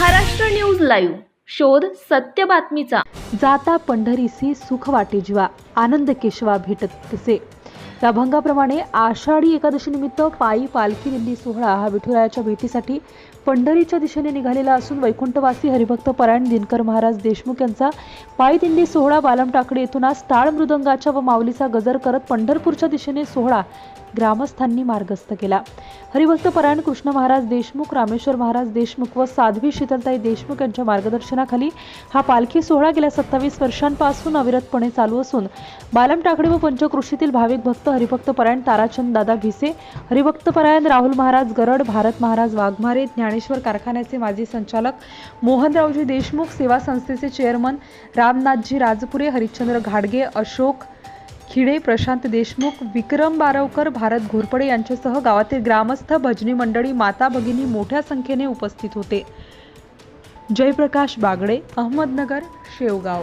Maharashtra news live. शोध सत्य बातमीचा. जाता पंढरीसी सुख वाटे जीवा आनंद केशवा भेटत तसे. या अभंगाप्रमाणे आषाढी एकादशीनिमित्त पायी पालखी दिंडी सोहळा हा विठुरायाच्या भेटीसाठी पंढरीच्या दिशेने निघालेला असून वैकुंठवासी हरिभक्त परायण दिनकर महाराज देशमुख यांचा पायी दिंडी सोहळा बालमटाकडे येथून आज टाळ मृदंगाच्या व माऊलीचा गजर करत पंढरपूरच्या दिशेने सोहळा ग्रामस्थांनी मार्गस्थ केला. हरिभक्त परायण कृष्ण महाराज देशमुख रामेश्वर महाराज देशमुख व साध्वी शीतलताई देशमुख यांच्या मार्गदर्शनाखाली हा पालखी सोहळा गेल्या सत्तावीस वर्षांपासून अविरतपणे चालू असून बालम टाकडे व पंचकृषीतील भाविक भक्त हरिभक्त परायण ताराचंद दादा भिसे हरिभक्त परायण राहुल महाराज गरड भारत महाराज वाघमारे ज्ञानेश्वर कारखान्याचे माजी संचालक मोहनरावजी देशमुख सेवा संस्थेचे चेअरमन रामनाथजी राजपुरे हरिश्चंद्र घाडगे अशोक खिडे प्रशांत देशमुख विक्रम बारवकर भारत घोरपडे यांच्यासह गावातील ग्रामस्थ भजनी मंडळी माता भगिनी मोठ्या संख्येने उपस्थित होते. जयप्रकाश बागडे अहमदनगर शेवगाव.